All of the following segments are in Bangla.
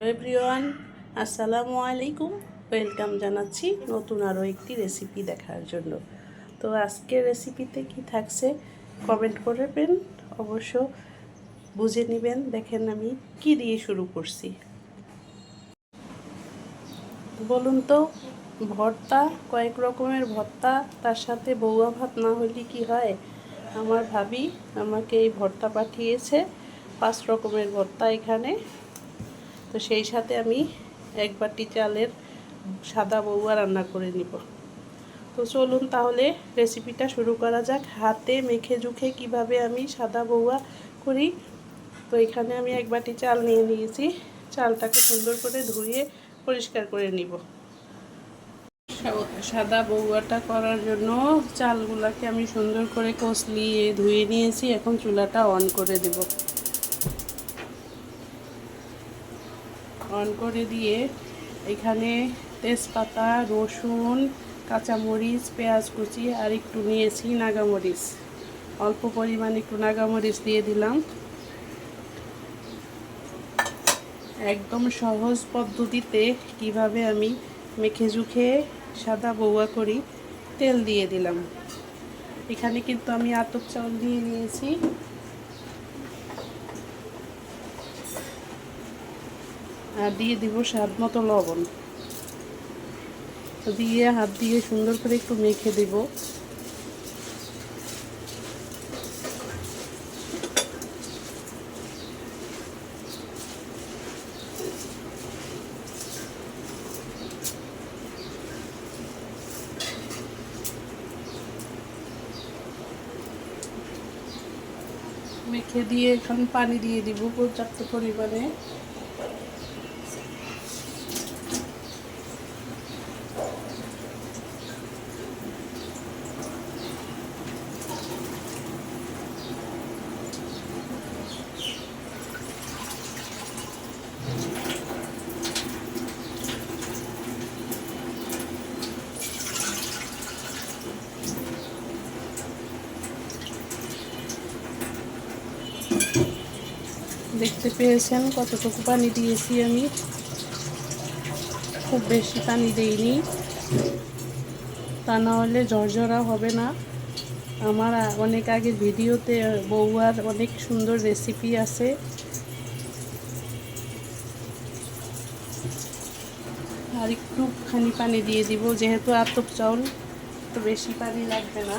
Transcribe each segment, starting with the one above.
এভরিওয়ান আসসালামু আলাইকুম। ওয়েলকাম জানাচ্ছি নতুন আরও একটি রেসিপি দেখার জন্য। তো আজকের রেসিপিতে কি থাকছে কমেন্ট করবেন অবশ্য বুঝে নেবেন। দেখেন আমি কি দিয়ে শুরু করছি। বলুন তো, ভর্তা, কয়েক রকমের ভর্তা, তার সাথে বৌয়া ভাত না হলে কি হয়? আমার ভাবি আমাকে এই ভর্তা পাঠিয়েছে, পাঁচ রকমের ভর্তা এখানে। তো সেই সাথে আমি এক বাটি চালের সাদা বউয়া রান্না করে নিব। তো চলুন তাহলে রেসিপিটা শুরু করা যাক। হাতে মেখে জুখে কীভাবে আমি সাদা বউয়া করি? তো এখানে আমি এক বাটি চাল নিয়ে নিয়েছি। চালটাকে সুন্দর করে ধুয়ে পরিষ্কার করে নিব। সাদা বউয়াটা করার জন্য চালগুলাকে আমি সুন্দর করে কষলিয়ে ধুয়ে নিয়েছি। এখন চুলাটা অন করে দেবো। অন করে দিয়ে এখানে তেজপাতা, রসুন, কাঁচামরিচ, পেঁয়াজ কুচি আর একটু নিয়েছি নাগামরিচ। অল্প পরিমাণ একটু নাগামরিচ দিয়ে দিলাম। একদম সহজ পদ্ধতিতে কীভাবে আমি মেখে জুখে সাদা বৌয়া করি, তেল দিয়ে দিলাম। এখানে কিন্তু আমি আতপ চাউল দিয়ে নিয়েছি। আর দিয়ে দিব স্বাদ মতো লবণ। দিয়ে হাত দিয়ে সুন্দর করে একটু মেখে দেব। মেখে দিয়ে এখন পানি দিয়ে দিব পর্যাপ্ত পরিমাণে। দেখতে পেয়েছেন, কতটুকু পানি দিয়েছি আমি। খুব বেশি পানি দেইনি। তা না হলে ঝরঝরা হবে না। আমার অনেক আগের ভিডিওতে বউয়ার অনেক সুন্দর রেসিপি আছে। আর একটুখানি পানি দিয়ে দিব, যেহেতু আতপ চাউল, তো বেশি পানি লাগবে না।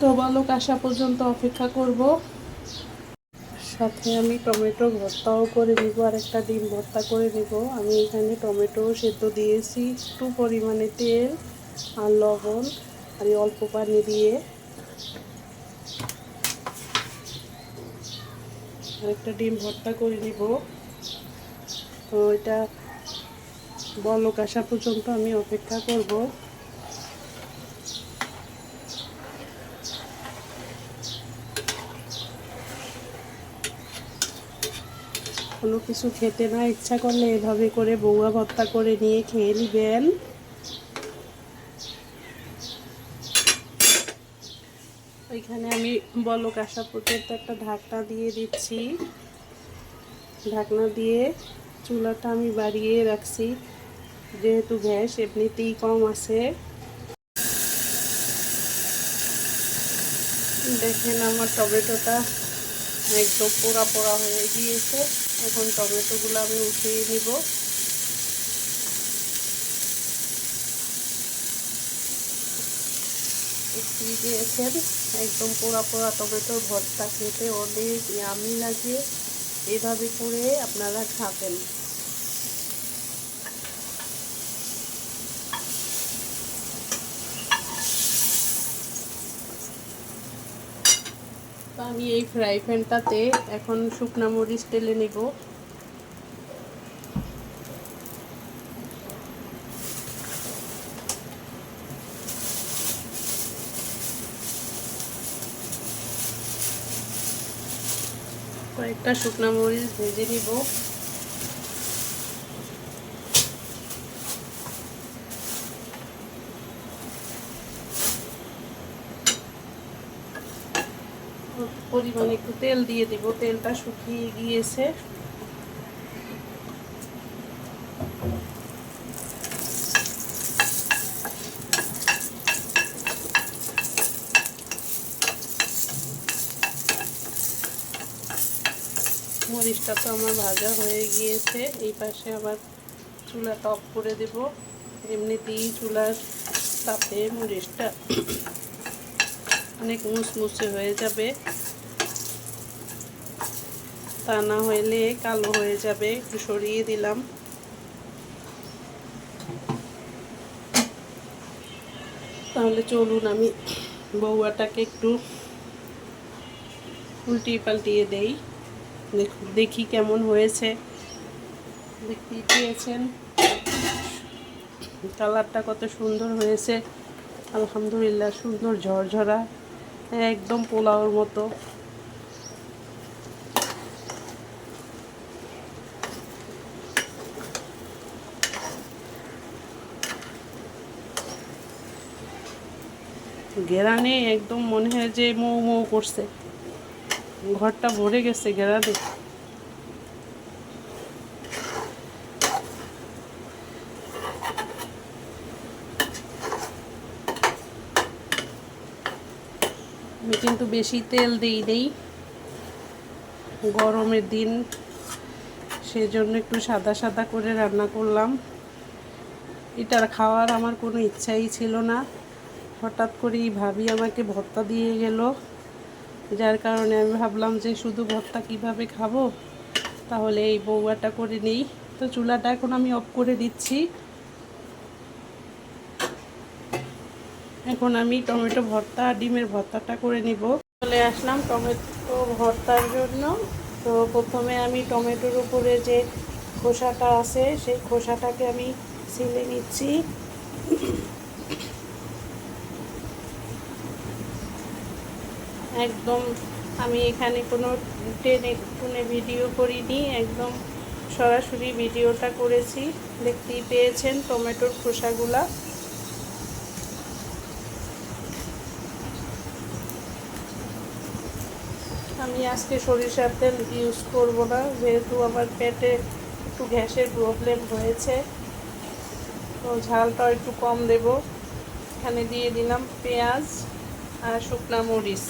তো বালক আসা পর্যন্ত অপেক্ষা করব। সাথে আমি টমেটো ভর্তাও করে নিব আর একটা ডিম ভর্তা করে নিব। আমি এখানে টমেটো সেদ্ধ দিয়েছি, একটু পরিমাণে তেল আর লবণ, আর অল্প পানি দিয়ে। আর একটা ডিম ভর্তা করে নিব। তো এটা বলক আসা পর্যন্ত আমি অপেক্ষা করব। কোনো কিছু খেতে না ইচ্ছা করলে এভাবে করে বৌয়া ভর্তা করে নিয়ে খেয়ে নেবেন। ওইখানে আমি বলক আসা পর্যন্ত একটা ঢাকনা দিয়ে দিচ্ছি। ঢাকনা দিয়ে চুলাটা আমি বাড়িয়ে রাখছি। যেহেতু গ্যাস, এমনিতেই কম আছে। দেখেন আমার টমেটোটা একদম পোড়া পোড়া হয়ে গিয়েছে। এখন টমেটোগুলো আমি উঠিয়ে নিব। দিয়েছেন। একদম পোড়া পোড়া টমেটোর ভর্তা খেতে অনেক ইয়ামি লাগে। এভাবে করে আপনারা খাবেন। আমি এই ফ্রাই প্যানটাতে এখন শুকনা মরিচ টেলে নেব। কয়েকটা শুকনা মরিচ ভেজে নিব। পরিমাণে একটু তেল দিয়ে দিব। তেলটা শুকিয়ে গিয়েছে। মরিচটা তো আমার ভাজা হয়ে গিয়েছে। এই পাশে আবার চুলাটা অফ করে দেব। এমনিতেই চুলার তাপে মরিচটা অনেক মুসমুসে হয়ে যাবে। তা না হইলে কালো হয়ে যাবে, একটু সরিয়ে দিলাম। তাহলে চলুন আমি বউয়াটাকে একটু উল্টিয়ে পাল্টিয়ে দেই। দেখি কেমন হয়েছে। দেখতেই পেয়েছেন। কালারটা কত সুন্দর হয়েছে। আলহামদুলিল্লাহ, সুন্দর ঝরঝরা। একদম পোলাওর মতো। গেরানে একদম মনে হয় যে মৌ মৌ করছে। ঘরটা ভরে গেছে গেরানে। কিন্তু বেশি তেল দিই নেই। গরমের দিন, সেজন্য একটু সাদা সাদা করে রান্না করলাম। এটা খাওয়ার আমার কোনো ইচ্ছাই ছিল না। হঠাৎ করেই ভাবি আমাকে ভর্তা দিয়ে গেল। যার কারণে আমি ভাবলাম যে শুধু ভর্তা কীভাবে খাব? তাহলে এই বৌয়াটা করে নেই। তো চুলাটা এখন আমি অফ করে দিচ্ছি। এখন আমি টমেটো ভর্তা, ডিমের ভর্তাটা করে নিব। চলে আসলাম টমেটো ভর্তার জন্য। তো প্রথমে আমি টমেটোর উপরে যে খোসাটা আছে, সেই খোসাটাকে আমি ছিলে নিচ্ছি। একদম আমি এখানে কোনো টেনে টুনে ভিডিও করিনি, একদম সরাসরি ভিডিওটা করেছি। দেখতেই পেয়েছেন টমেটোর খোসাগুলা। আমি আজকে সরিষার তেল ইউজ করব না, যেহেতু আমার পেটে একটু গ্যাসের প্রবলেম হয়েছে। তো ঝালটাও একটু কম দেব। এখানে দিয়ে দিলাম পেঁয়াজ আর শুকনা মরিচ।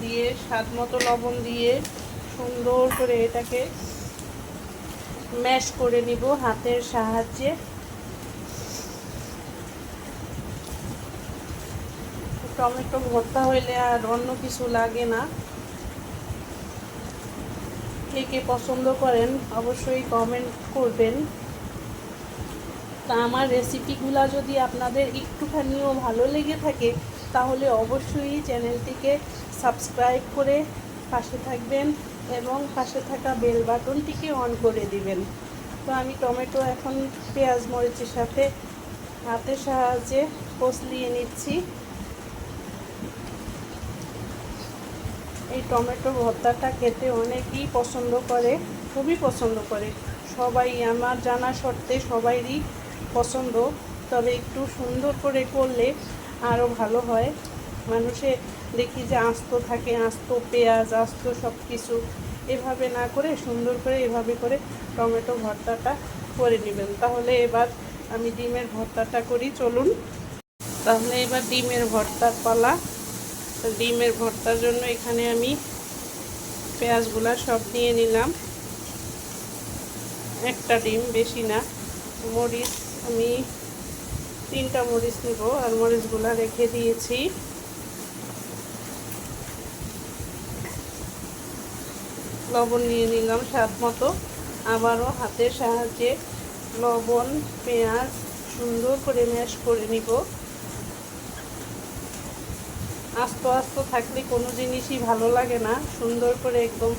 দিয়ে স্বাদ মতো লবণ দিয়ে সুন্দর করে এটাকে ম্যাশ করে নিব হাতের সাহায্যে। টমেটো ভর্তা হইলে আর অন্য কিছু লাগে না। কে কে পছন্দ করেন অবশ্যই কমেন্ট করবেন। তা আমার রেসিপিগুলো যদি আপনাদের একটুখানিও ভালো লেগে থাকে, তাহলে অবশ্যই চ্যানেলটিকে সাবস্ক্রাইব করে পাশে থাকবেন এবং পাশে থাকা বেল বাটনটিকে অন করে দিবেন। তো আমি টমেটো এখন পেঁয়াজ মরিচের সাথে হাতের সাহায্যে কষলিয়ে নিচ্ছি। এই টমেটো ভর্তাটা খেতে অনেকেই পছন্দ করে, খুবই পছন্দ করে। সবাই আমার জানা সত্ত্বে সবাইরই পছন্দ, তবে একটু সুন্দর করে করলে আরও ভালো হয়। মানুষে দেখি যে আস্ত থাকে, আস্ত পেঁয়াজ, আস্ত সব কিছু। এভাবে না করে, সুন্দর করে এভাবে করে টমেটো ভর্তাটা করে নেবেন। তাহলে এবার আমি ডিমের ভর্তাটা করি, চলুন। তাহলে এবার ডিমের ভর্তার পালা ডিমের ভর্তার জন্য এখানে আমি পেঁয়াজগুলা সব নিয়ে নিলাম। একটা ডিম, বেশি না। মরিচ, আমি তিনটা মরিচ নেব আর মরিচগুলা রেখে দিয়েছি। লবণ নিয়ে নিলাম স্বাদ মতো। আবারও হাতের সাহায্যে লবণ, পেঁয়াজ সুন্দর করে ম্যাশ করে নিব। আস্ত আস্ত থাকলে কোনো জিনিসই ভালো লাগে না। সুন্দর করে একদম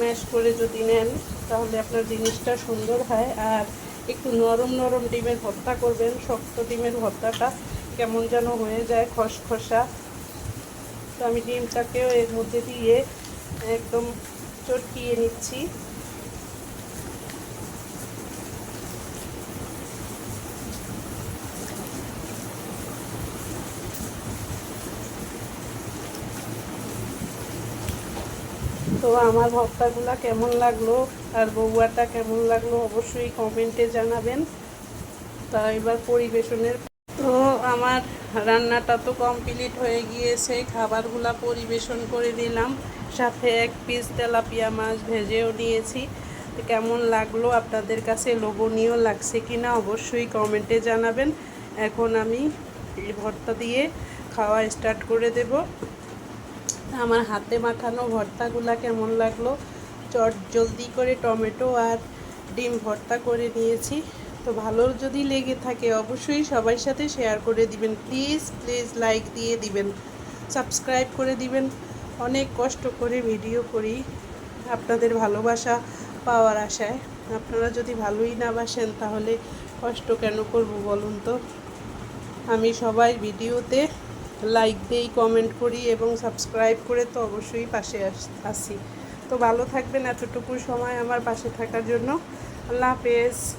ম্যাশ করে যদি নেন, তাহলে আপনার জিনিসটা সুন্দর হয়। আর একটু নরম নরম ডিমের ভর্তা করবেন, শক্ত ডিমের ভর্তাটা কেমন যেন হয়ে যায়, খসখসা। তো আমি ডিমটাকেও এর মধ্যে দিয়ে একদম চটকিয়ে নিচ্ছি। তো আমার ভর্তাগুলা কেমন লাগল আর বউয়াটা কেমন লাগল অবশ্যই কমেন্টে জানাবেন। তা এবার পরিবেশনের তো আমার রান্নাটা তো কমপ্লিট হয়ে গিয়েছে, খাবারগুলা পরিবেশন করে দিলাম সাথে এক পিস তেলাপিয়া মাছ ভেজেও নিয়েছি। কেমন লাগল, আপনাদের কাছে লোভনীয় লাগছে কিনা অবশ্যই কমেন্টে জানাবেন। এখন আমি ভর্তা দিয়ে খাওয়া স্টার্ট করে দেব। আমার হাতে মাখানো ভর্তাগুলা কেমন লাগল? চট জলদি করে টমেটো আর ডিম ভর্তা করে নিয়েছি। তো ভালো যদি লেগে থাকে অবশ্যই সবার সাথে শেয়ার করে দিবেন। প্লিজ প্লিজ লাইক দিয়ে দিবেন। সাবস্ক্রাইব করে দিবেন। অনেক কষ্ট করে ভিডিও করি আপনাদের ভালোবাসা পাওয়ার আশায়। আপনারা যদি ভালোই না বাসেন তাহলে কষ্ট কেন করব বলুন তো? আমি সবাই ভিডিওতে লাইক দিই কমেন্ট করি এবং সাবস্ক্রাইব করে তো অবশ্যই পাশে আস- তো ভালো থাকবেন, এতটুকু সময় আমার পাশে থাকার জন্য। আল্লাহ হাফেজ।